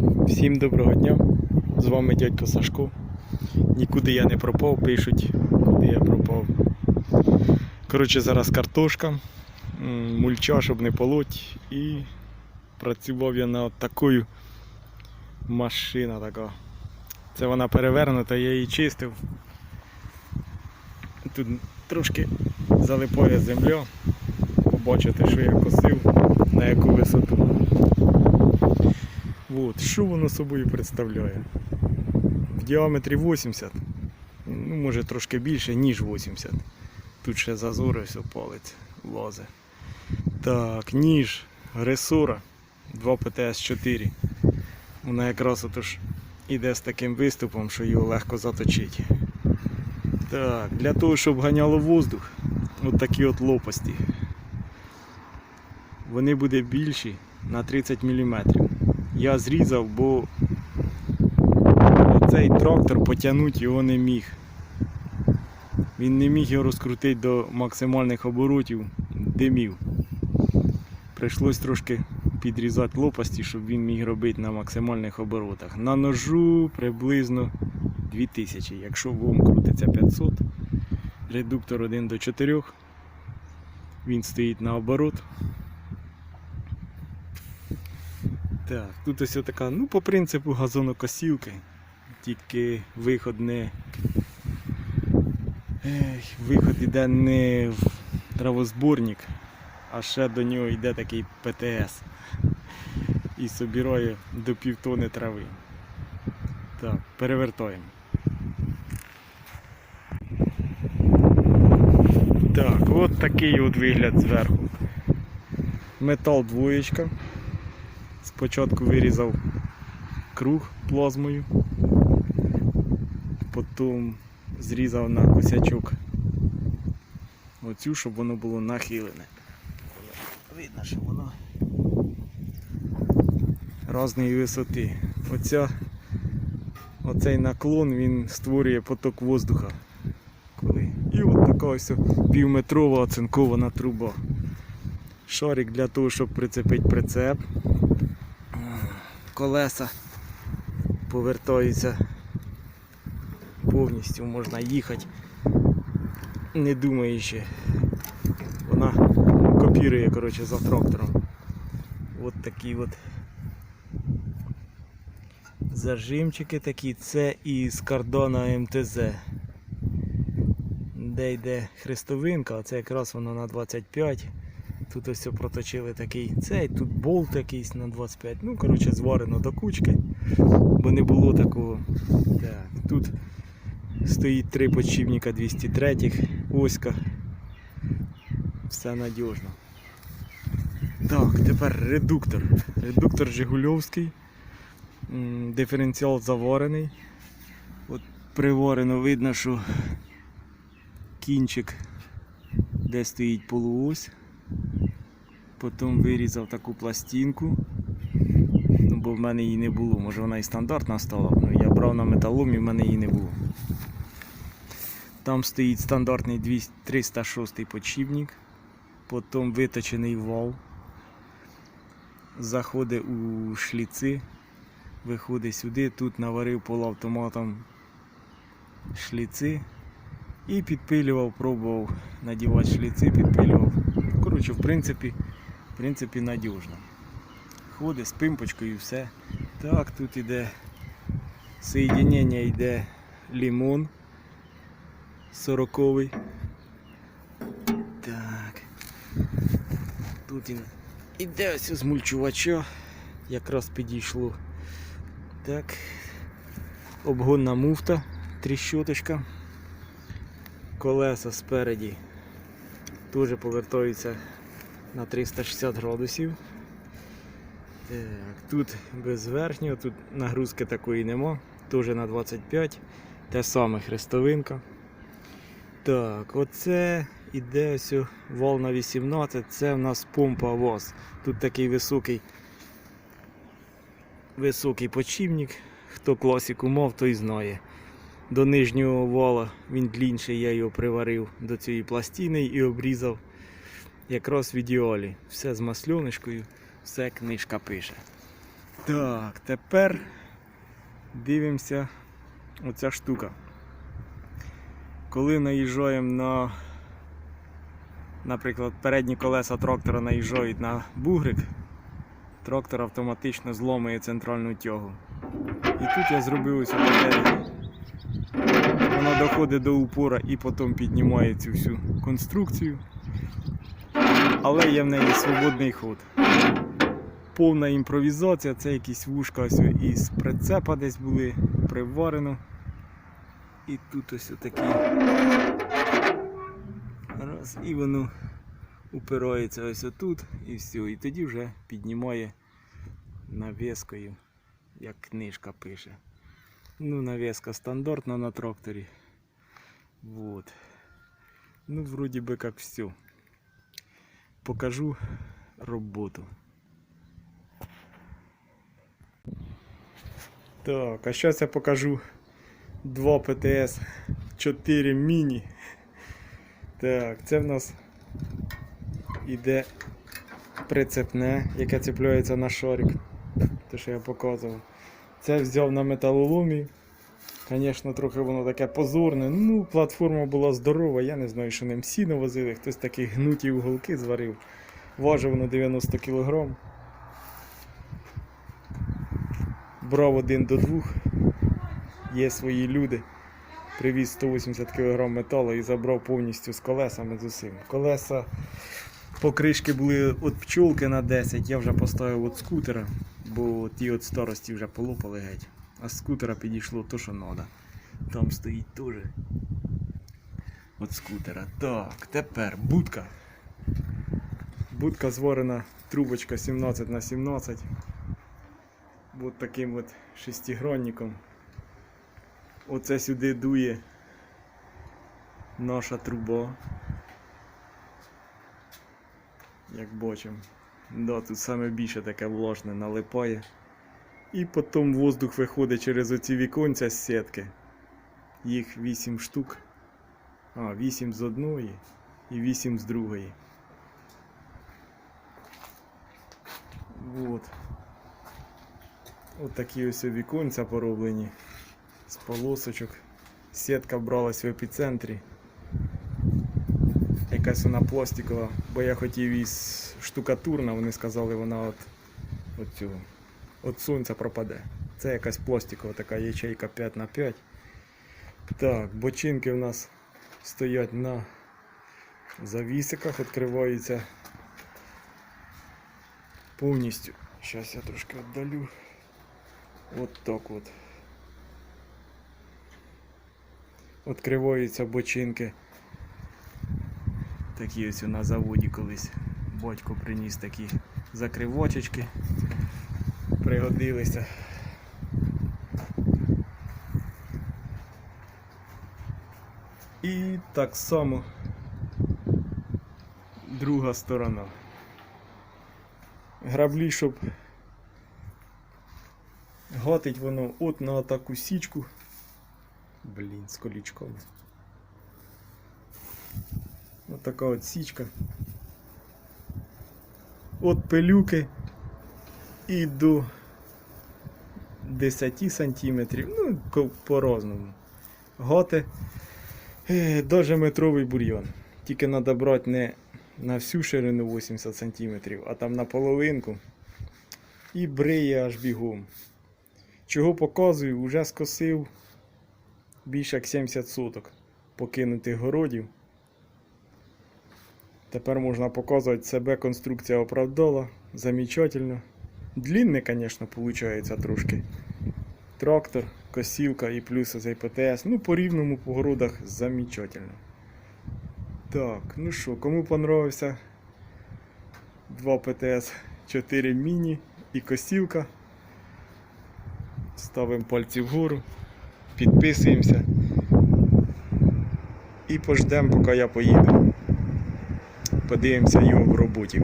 Всім доброго дня. З вами дядько Сашко. Нікуди я не пропав, пишуть, куди я пропав. Коротше, зараз картошка, мульча, щоб не полоть. І працював я над такою машина така. Це вона перевернута, я її чистив. Тут трошки залипає земля. Побачите, що я косив, на яку висоту. От, що воно собою представляє? В діаметрі 80, ну може трошки більше, ніж 80. Тут ще зазори, все палець влазе. Так, ніж, ресора 2 ПТС-4. Вона якраз отож іде з таким виступом, що його легко заточити. Так, для того, щоб ганяло воздух, от такі от лопасті. Вони буде більші на 30 мм. Я зрізав, бо цей трактор потягнути його не міг. Він не міг його розкрутити до максимальних оборотів димів. Прийшлось трошки підрізати лопасті, щоб він міг робити на максимальних оборотах. На ножу приблизно 2000. Якщо вом крутиться 500, редуктор 1 до 4, він стоїть на оборот. Так, тут ось така, ну по принципу газонокосілки, тільки виход не. Ех, виход іде не в травозборник, а ще до нього йде такий ПТС. І собирає до півтони трави. Так, перевертаємо. Так, от такий от вигляд зверху. Метал двоєчка. Спочатку вирізав круг плазмою, потім зрізав на косячок оцю, щоб воно було нахилене. Видно, що воно різної висоти. Оця, оцей наклон він створює поток воздуха. І от така ось півметрова оцинкована труба. Шарик для того, щоб прицепити прицеп колеса повертаються повністю, можна їхати, не думаючи. Вона копірує коротше, за трактором. От такі от зажимчики такі, це із кардона МТЗ. Де йде хрестовинка, а це якраз воно на 25. Тут ось проточили такий цей, тут болт якийсь на 25. Ну, коротше, зварено до кучки, бо не було такого. Так, Тут стоїть три подшипника 203 оська. Все надіжно. Так, тепер редуктор. Редуктор Жигульовський. Диференціал заварений. От приварено видно, що кінчик, де стоїть полуось. Потім вирізав таку пластинку, ну, бо в мене її не було. Може вона і стандартна стала, але я брав на металомі, в мене її не було. Там стоїть стандартний 306 подшипник, потім виточений вал, заходить у шліци, виходить сюди, тут наварив полуавтоматом шліци і підпилював, пробував надівати шліци, підпилював. Коротше, в принципі, в принципі, надіжно. Ходить з пимпочкою і все. Так, тут іде соєдинення йде лимон 40 Так. Тут іде ось з мульчувача. Якраз підійшло. Так. Обгонна муфта, тріщоточка. Колеса спереді теж повертаються на 360 градусів. Так, тут без верхнього, тут нагрузки такої нема, теж на 25, те саме хрестовинка. Так, оце іде ось вал на 18, це в нас помпа ВАЗ. Тут такий високий високий почівник. Хто класику мав, той знає. До нижнього вала він длінший, я його приварив до цієї пластини і обрізав якраз в ідеалі. Все з масльонишкою, все книжка пише. Так, тепер дивимося оця штука. Коли наїжджаємо на, наприклад, передні колеса трактора наїжджають на бугрик, трактор автоматично зломує центральну тягу. І тут я зробив ось таке. Воно доходить до упора і потім піднімає цю всю конструкцію. Але є в неї свободний ход. Повна імпровізація, це якісь вушка ось із прицепа десь були приварено. І тут ось такі. Раз, і воно упирається ось отут і все. І тоді вже піднімає навіскою, як книжка пише. Ну, навеска стандартна на тракторі. Вот. Ну, вроде бы как все. Покажу роботу. Так, а зараз я покажу два ПТС 4 міні. Так, це в нас іде прицепне, яке цепляється на шарик. Те, що я показував. Це взяв на металоломі. Звісно, трохи воно таке позорне. Ну, платформа була здорова, я не знаю, що ним сіно возили, хтось такі гнуті уголки зварив. Важив воно 90 кг. Брав один до двох. Є свої люди. Привіз 180 кг металу і забрав повністю з колесами з усім. Колеса покришки були від пчолки на 10, я вже поставив від скутера, бо ті від старості вже полопали геть. А з скутера підійшло то, що треба. Там стоїть теж. От скутера. Так, тепер будка. Будка зварена, трубочка 17 на 17. От таким от шестигранником. Оце сюди дує наша труба. Як бачимо. Да, тут саме більше таке влажне налипає. І потім воздух виходить через оці віконця з сітки. Їх 8 штук. А, 8 з одної і 8 з другої. Вот. От такі ось віконця пороблені з полосочок. Сітка бралась в епіцентрі. Якась вона пластикова, бо я хотів із штукатурна, вони сказали, вона от, от цього. От сонця пропаде. Це якась пластикова така ячейка 5 на 5 Так, бочинки в нас стоять на завісиках, відкриваються повністю. Зараз я трошки віддалю. От так от. Відкриваються бочинки. Такі ось на заводі колись батько приніс такі закривочечки. Пригодилися. І так само друга сторона. Граблі, щоб гатить воно от на таку січку. Блін, з колічком. Ось така от січка. От пилюки і до 10 сантиметрів, ну, по-разному. Готи. Е, Даже метровий бур'ян. Тільки треба брати не на всю ширину 80 сантиметрів, а там на половинку. І бриє аж бігом. Чого показую, вже скосив більше як 70 соток покинутих городів. Тепер можна показувати себе, конструкція оправдала. Замечательно. Длинний, звісно, виходить трошки. Трактор, косілка і плюс цей ПТС. Ну, по рівному по городах замечательно. Так, ну що, кому понравився 2 ПТС 4 міні і косілка. Ставимо пальці вгору, підписуємося і пождемо, поки я поїду. Подивимося його в роботі.